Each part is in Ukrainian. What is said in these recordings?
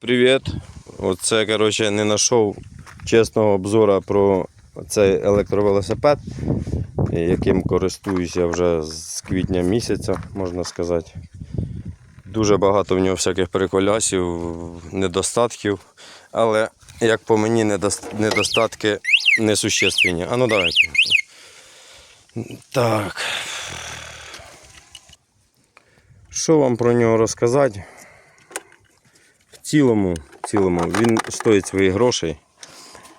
Привіт. Оце, коротше, не знайшов чесного обзору про цей електровелосипед, яким користуюся вже з квітня місяця, можна сказати. Дуже багато в нього всяких приколясів, недостатків, але, як по мені, недостатки несущественні. А ну давайте. Так. Що вам про нього розказати? Цілому, цілому він стоїть своїх грошей.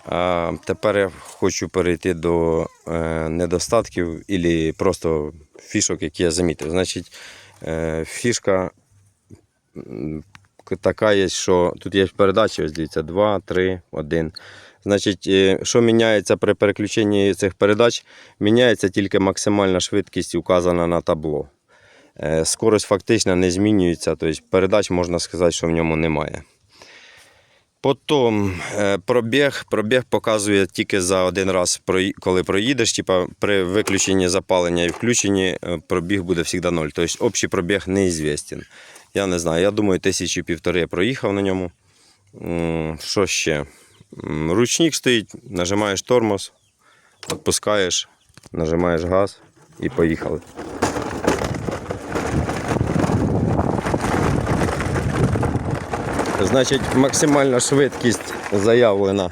А тепер я хочу перейти до е, недостатків або просто фішок, які я замітив. Значить, е, фішка така є, що тут є передачі, ось дивіться, 2, 3, 1. Значить, е, що міняється при переключенні цих передач? Міняється тільки максимальна швидкість, указана на табло. Е, Скорость фактично не змінюється, тобто передач можна сказати, що в ньому немає. Потім е, пробіг, пробіг показує тільки за один раз, коли проїдеш. Типа при виключенні запалення і включенні е, пробіг буде завжди ноль. Тобто общий пробіг неізвістен. Я не знаю, я думаю, тисячі півтори проїхав на ньому. Що ще? Ручник стоїть, нажимаєш тормоз, відпускаєш, нажимаєш газ і поїхали. Значить, максимальна швидкість заявлена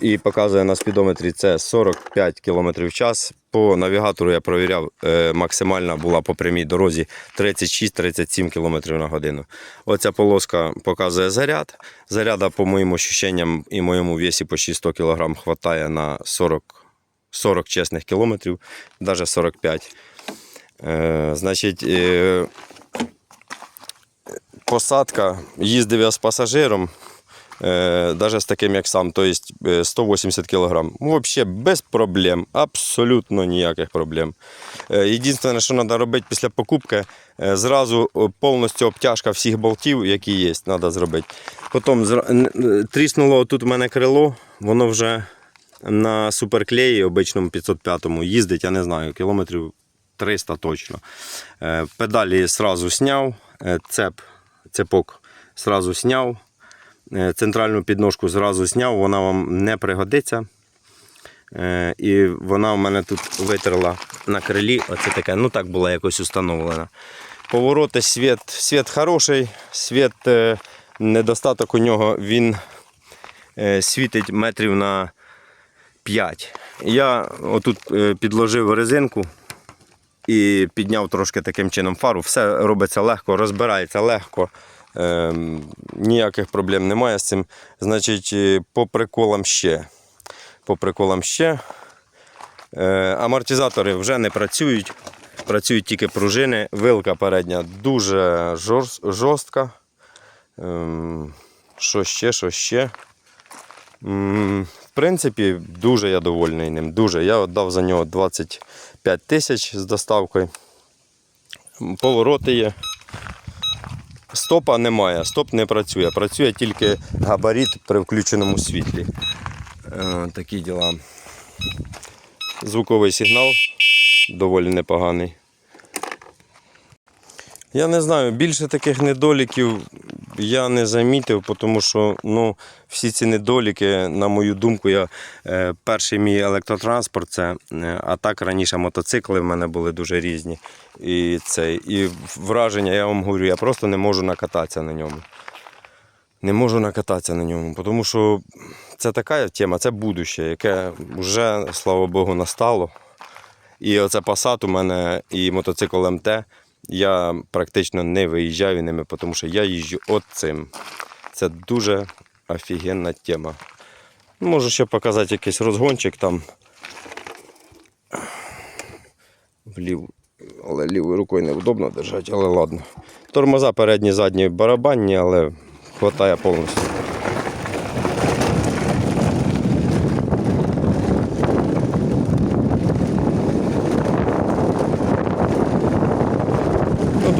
і показує на спідометрі це 45 км в час. По навігатору я провіряв, е, максимальна була по прямій дорозі 36-37 км на годину. Оця полоска показує заряд. Заряда, по моїм ощущенням і моєму весі почти 100 кг хватає на 40, 40 чесних кілометрів, навіть 45. Е, значить, е, посадка, їздив я з пасажиром, е, навіть з таким, як сам, тобто 180 кг. Взагалі без проблем, абсолютно ніяких проблем. Е, Єдине, що треба робити після покупки, е, зразу повністю обтяжка всіх болтів, які є, треба зробити. Потім тріснуло тут у мене крило, воно вже на суперклеї обичному 505 їздить, я не знаю, кілометрів 300 точно. Е, Педалі сразу сняв, е, цеп, цепок сразу сняв, е, центральну підножку зразу сняв, вона вам не пригодиться. Е, І вона в мене тут витерла на крилі. Оце таке, ну так була якось установлена. Повороти, світ, світ хороший, світ, е, недостаток у нього, він світить метрів на 5. Я отут підложив резинку і підняв трошки таким чином фару. Все робиться легко, розбирається легко. Ем, ніяких проблем немає з цим. Значить, е, по приколам ще. По приколам ще. Е, амортизатори вже не працюють. Працюють тільки пружини. Вилка передня дуже жорстка. Ем, що ще, що ще? В принципі, дуже я довольний ним. Дуже. Я віддав за нього 25 тисяч з доставкою. Повороти є. Стопа немає, стоп не працює. Працює тільки габарит при включеному світлі. Е, такі діла. Звуковий сигнал доволі непоганий. Я не знаю, більше таких недоліків я не замітив, тому що ну, всі ці недоліки, на мою думку, я, е, перший мій електротранспорт це, е, а так раніше мотоцикли в мене були дуже різні. І, це, і враження, я вам говорю, я просто не можу накататися на ньому. Не можу накататися на ньому, тому що це така тема, це будуще, яке вже, слава Богу, настало. І оце Passat у мене і мотоцикл МТ. Я практично не виїжджаю ними, тому що я їжджу от цим. Це дуже офігенна тема. Можу ще показати якийсь розгончик там. Влів, але лівою рукою невдобно держати, але ладно. Тормоза передні, задні барабанні, але хватає повністю.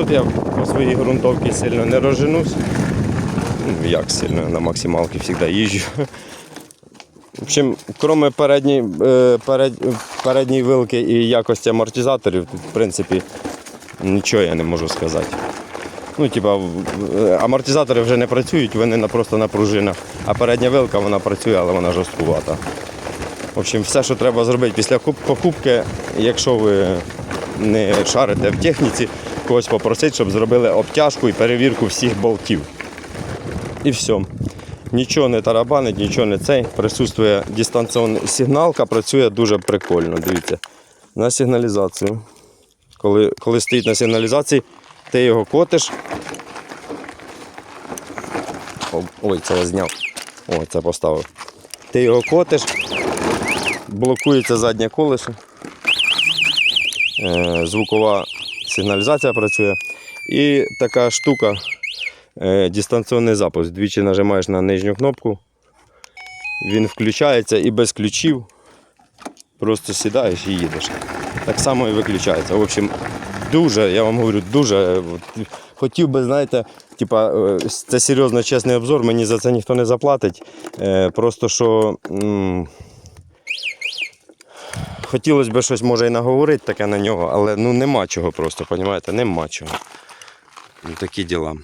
Тут я по своїй ґрунтовці сильно не розженусь. Ну, як сильно, на максималці завжди їжджу. В общем, крім передньої, е, перед, передньої вилки і якості амортизаторів, тут, в принципі, нічого я не можу сказати. Ну, типа, е, амортизатори вже не працюють, вони просто на пружинах. А передня вилка вона працює, але вона жорсткувата. В общем, все, що треба зробити після покупки, якщо ви не шарите в техніці, когось попросити, щоб зробили обтяжку і перевірку всіх болтів. І все. Нічого не тарабанить, нічого не цей. Присутствує дистанційна сигналка, працює дуже прикольно. Дивіться. На сигналізацію. Коли, коли стоїть на сигналізації, ти його котиш. Ой, це я зняв. Ой, це поставив. Ти його котиш, блокується заднє колесо. Е, звукова сигналізація працює. І така штука е, дистанційний запуск. Двічі нажимаєш на нижню кнопку, він включається і без ключів просто сідаєш і їдеш. Так само і виключається. В общем, дуже, я вам говорю, дуже. Хотів би, знаєте, типа, е, це серйозно чесний обзор, мені за це ніхто не заплатить. Е, Просто що. Хотілося б щось може і наговорити таке на нього, але ну нема чого просто, розумієте? Нема чого. Ну, такі діла.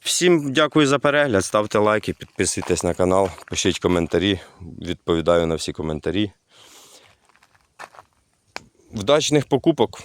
Всім дякую за перегляд. Ставте лайки, підписуйтесь на канал, пишіть коментарі. Відповідаю на всі коментарі. Вдачних покупок.